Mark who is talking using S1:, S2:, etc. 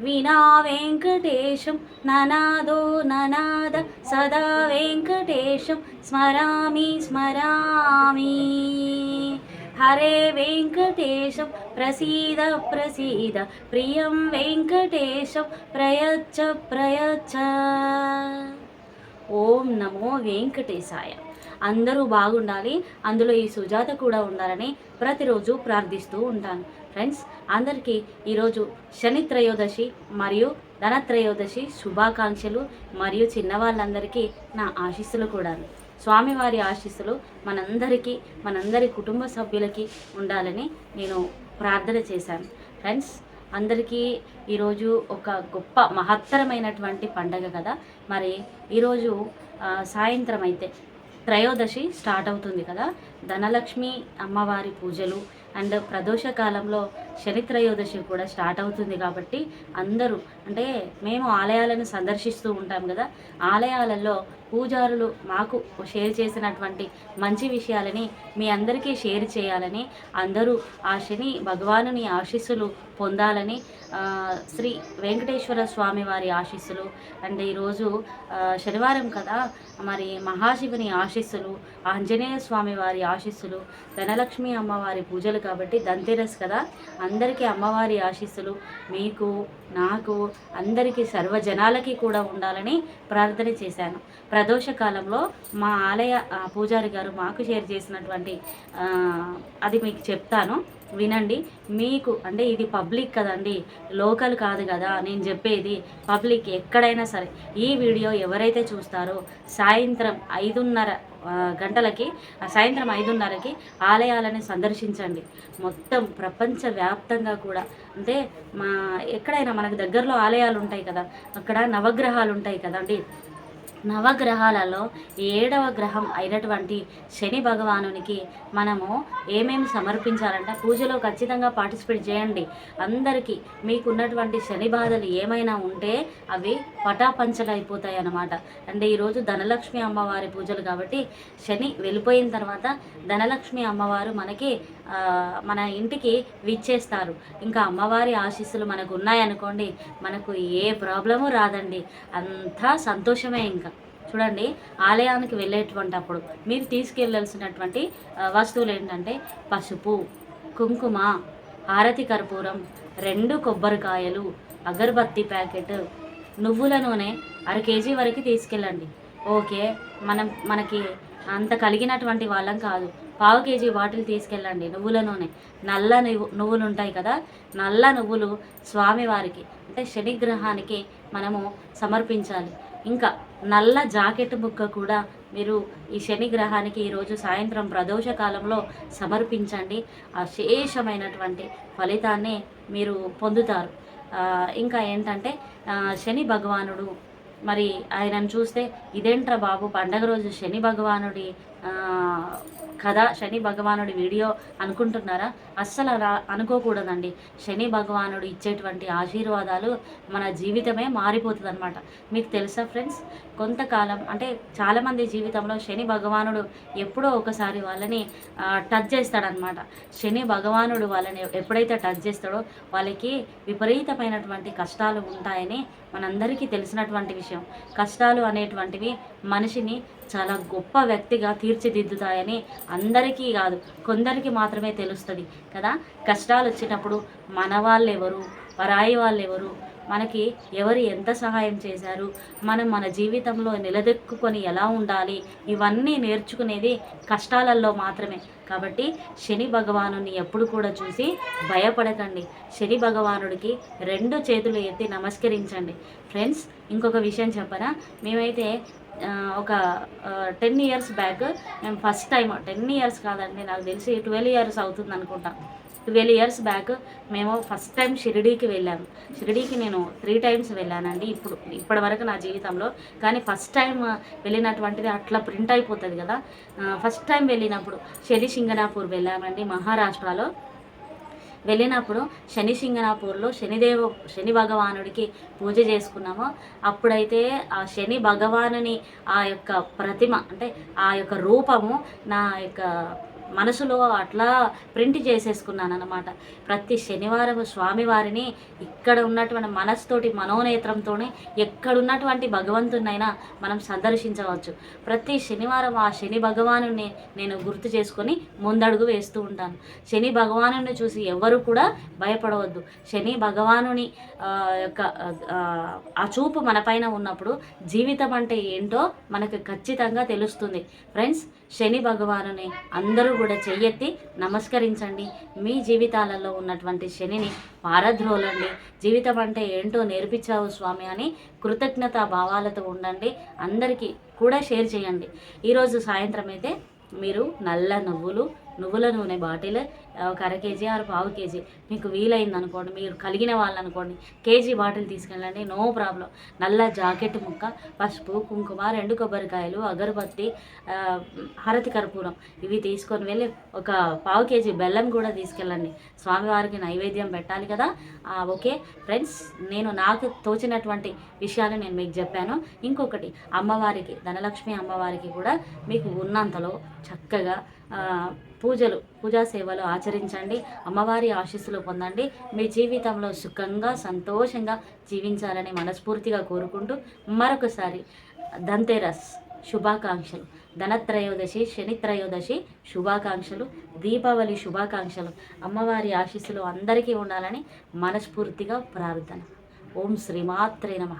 S1: వినా వెంకటేశం ననాదో ననాద సదా వెంకటేశం స్మరామి స్మరామి హరే వెంకటేశం ప్రసీద ప్రసీద ప్రియం వెంకటేశం ప్రయచ్చ ప్రయచ్చ ఓం నమో వెంకటేశాయ అందరూ బాగుండాలి అందులో ఈ సుజాత కూడా ఉండాలని ప్రతిరోజు ప్రార్థిస్తూ ఉంటాను ఫ్రెండ్స్ అందరికీ ఈరోజు శని త్రయోదశి మరియు ధనత్రయోదశి శుభాకాంక్షలు మరియు చిన్నవాళ్ళందరికీ నా ఆశీస్సులు కూడా. స్వామివారి ఆశీస్సులు మనందరికీ మనందరి కుటుంబ సభ్యులకి ఉండాలని నేను ప్రార్థన చేశాను. ఫ్రెండ్స్ అందరికీ ఈరోజు ఒక గొప్ప మహత్తరమైనటువంటి పండగ కదా. మరి ఈరోజు సాయంత్రం అయితే త్రయోదశి స్టార్ట్ అవుతుంది కదా. ధనలక్ష్మి అమ్మవారి పూజలు అండ్ ప్రదోష కాలంలో శనిత్రయోదశి కూడా స్టార్ట్ అవుతుంది కాబట్టి అందరూ అంటే మేము ఆలయాలను సందర్శిస్తూ ఉంటాం కదా ఆలయాలలో పూజారులు మాకు షేర్ చేసినటువంటి మంచి విషయాలని మీ అందరికీ షేర్ చేయాలని అందరూ ఆ శని భగవానుని ఆశీస్సులు పొందాలని శ్రీ వెంకటేశ్వర స్వామి వారి ఆశీస్సులు అండ్ ఈరోజు శనివారం కదా మరి మహాశివుని ఆశీస్సులు ఆంజనేయ స్వామి వారి ఆశీస్సులు ధనలక్ష్మి అమ్మవారి పూజలు కాబట్టి దంతెరస్ కదా. అందరికీ అమ్మవారి ఆశీస్సులు. మీకు నాకు అందరికీ సర్వజనాలకి కూడా ఉండాలని ప్రార్థన చేశాను. ప్రదోష కాలంలో మా ఆలయ పూజారి గారు మాకు షేర్ చేసినటువంటి అది మీకు చెప్తాను. వినండి. మీకు అంటే ఇది పబ్లిక్ కదండి. లోకల్ కాదు కదా. నేను చెప్పేది పబ్లిక్ ఎక్కడైనా సరే. ఈ వీడియో ఎవరైతే చూస్తారో సాయంత్రం ఐదున్నర గంటలకి సాయంత్రం ఐదున్నరకి ఆలయాలని సందర్శించండి. మొత్తం ప్రపంచవ్యాప్తంగా కూడా. అంటే మా ఎక్కడైనా మనకు దగ్గరలో ఆలయాలు ఉంటాయి కదా అక్కడ నవగ్రహాలు ఉంటాయి కదండి. నవగ్రహాలలో ఏడవ గ్రహం అయినటువంటి శని భగవానునికి మనము ఏమేమి సమర్పించాలంటే? పూజలో ఖచ్చితంగా పార్టిసిపేట్ చేయండి. అందరికీ మీకున్నటువంటి శని బాధలు ఏమైనా ఉంటే అవి పటాపంచలు అయిపోతాయి అన్నమాట. అంటే ఈరోజు ధనలక్ష్మి అమ్మవారి పూజలు కాబట్టి శని వెళ్ళిపోయిన తర్వాత ధనలక్ష్మి అమ్మవారు మనకి మన ఇంటికి విచ్చేస్తారు. ఇంకా అమ్మవారి ఆశీస్సులు మనకు ఉన్నాయనుకోండి మనకు ఏ ప్రాబ్లము రాదండి. అంతా సంతోషమే ఇంకా. చూడండి ఆలయానికి వెళ్ళేటువంటి అప్పుడు మీరు తీసుకెళ్ళాల్సినటువంటి వస్తువులు ఏంటంటే పసుపు కుంకుమ హారతి కర్పూరం రెండు కొబ్బరికాయలు అగరబత్తి ప్యాకెట్ నువ్వుల నూనె అర కేజీ వరకు తీసుకెళ్ళండి. ఓకే మనం మనకి అంత కలిగినటువంటి వాళ్ళం కాదు. పావు కేజీ బాటిల్ తీసుకెళ్ళండి నువ్వుల నూనె. నల్ల నువ్వు నువ్వులు ఉంటాయి కదా నల్ల నువ్వులు స్వామివారికి అంటే శనిగ్రహానికి మనము సమర్పించాలి. ఇంకా నల్ల జాకెట్ ముక్క కూడా మీరు ఈ శని గ్రహానికి ఈరోజు సాయంత్రం ప్రదోష కాలంలో సమర్పించండి. అశేషమైనటువంటి ఫలితాన్ని మీరు పొందుతారు. ఇంకా ఏంటంటే శని భగవానుడు మరి ఆయనను చూస్తే ఇదేంట్రా బాబు పండగ రోజు శని భగవానుడి కదా కథ శని భగవానుడి వీడియో అనుకుంటున్నారా? అస్సలు రా అనుకోకూడదండి. శని భగవానుడు ఇచ్చేటువంటి ఆశీర్వాదాలు మన జీవితమే మారిపోతుంది అనమాట మీకు తెలుసా ఫ్రెండ్స్? కొంతకాలం అంటే చాలామంది జీవితంలో శని భగవానుడు ఎప్పుడో ఒకసారి వాళ్ళని టచ్ చేస్తాడనమాట శని భగవానుడు వాళ్ళని ఎప్పుడైతే టచ్ చేస్తాడో వాళ్ళకి విపరీతమైనటువంటి కష్టాలు ఉంటాయని మనందరికీ తెలిసినటువంటి విషయం. కష్టాలు అనేటువంటివి మనిషిని చాలా గొప్ప వ్యక్తిగా తీర్చిదిద్దుతాయని అందరికీ కాదు కొందరికి మాత్రమే తెలుస్తుంది కదా. కష్టాలు వచ్చినప్పుడు మన వాళ్ళు ఎవరు పరాయి వాళ్ళు ఎవరు మనకి ఎవరు ఎంత సహాయం చేశారు? మనం మన జీవితంలో నిలదొక్కుకొని ఎలా ఉండాలి? ఇవన్నీ నేర్చుకునేది కష్టాలలో మాత్రమే. కాబట్టి శని భగవానుని ఎప్పుడు కూడా చూసి భయపడకండి. శని భగవానుడికి రెండు చేతులు ఎత్తి నమస్కరించండి. ఫ్రెండ్స్ ఇంకొక విషయం చెప్పరా మేమైతే ఒక టెన్ ఇయర్స్ బ్యాక్ మేము ఫస్ట్ టైం టెన్ ఇయర్స్ కాదండి నాకు తెలిసి ట్వెల్వ్ ఇయర్స్ అవుతుంది అనుకుంటా ట్వెల్వ్ ఇయర్స్ బ్యాక్ మేము ఫస్ట్ టైం షిరిడీకి వెళ్ళాము షిరిడీకి నేను త్రీ టైమ్స్ వెళ్ళానండి. ఇప్పుడు ఇప్పటి వరకు నా జీవితంలో. కానీ ఫస్ట్ టైం వెళ్ళినటువంటిది అట్లా ప్రింట్ అయిపోతుంది కదా. ఫస్ట్ టైం వెళ్ళినప్పుడు శని సింగనాపూర్ వెళ్ళామండి మహారాష్ట్రలో. వెళ్ళినప్పుడు శని సింగనాపూర్లో శనిదేవ శని భగవానుడికి పూజ చేసుకున్నాము. అప్పుడైతే ఆ శని భగవానుని ఆ యొక్క ప్రతిమ అంటే ఆ యొక్క రూపము నా యొక్క మనసులో అట్లా ప్రింట్ చేసేసుకున్నాను అనమాట ప్రతి శనివారం స్వామివారిని ఇక్కడ ఉన్నటువంటి మనసుతోటి మనోనేత్రంతోనే ఎక్కడున్నటువంటి భగవంతునైనా మనం సందర్శించవచ్చు. ప్రతి శనివారం ఆ శని భగవాను నేను గుర్తు చేసుకొని ముందడుగు వేస్తూ ఉంటాను. శని భగవాను చూసి ఎవరు కూడా భయపడవద్దు. శని భగవానుని యొక్క ఆ, ఆ చూపు మనపైన ఉన్నప్పుడు జీవితం అంటే ఏంటో మనకు ఖచ్చితంగా తెలుస్తుంది. ఫ్రెండ్స్ శని భగవానుని అందరూ కూడా చెయ్యెత్తి నమస్కరించండి. మీ జీవితాలలో ఉన్నటువంటి శనిని పారద్రోలండి. జీవితం అంటే ఏంటో నేర్పించావు స్వామి అని కృతజ్ఞత భావాలతో ఉండండి. అందరికీ కూడా షేర్ చేయండి. ఈరోజు సాయంత్రం అయితే మీరు నల్ల నువ్వులు నువ్వుల నూనె బాటిల్ ఒక అర కేజీ ఆరు పావు కేజీ. మీకు వీలైంది అనుకోండి మీరు కలిగిన వాళ్ళు అనుకోండి కేజీ బాటిల్ తీసుకెళ్ళండి నో ప్రాబ్లం. నల్ల జాకెట్ ముక్క పసుపు కుంకుమ రెండు కొబ్బరికాయలు అగరబత్తి హరతి కర్పూరం. ఇవి తీసుకొని వెళ్ళి ఒక పావు కేజీ బెల్లం కూడా తీసుకెళ్ళండి. స్వామివారికి నైవేద్యం పెట్టాలి కదా? ఓకే. ఫ్రెండ్స్ నేను నాకు తోచినటువంటి విషయాలు నేను మీకు చెప్పాను. ఇంకొకటి అమ్మవారికి ధనలక్ష్మి అమ్మవారికి కూడా మీకు ఉన్నంతలో చక్కగా పూజలు పూజా సేవలు ఆచరించండి అమ్మవారి ఆశీస్సులు పొందండి. మీ జీవితంలో సుఖంగా సంతోషంగా జీవించాలని మనస్ఫూర్తిగా కోరుకుంటూ మరొకసారి ధన్తేరస్ శుభాకాంక్షలు. ధనత్రయోదశి శనిత్రయోదశి శుభాకాంక్షలు దీపావళి శుభాకాంక్షలు. అమ్మవారి ఆశీస్సులు అందరికీ ఉండాలని మనస్ఫూర్తిగా ప్రార్థన. ఓం శ్రీమాత్రే నమ.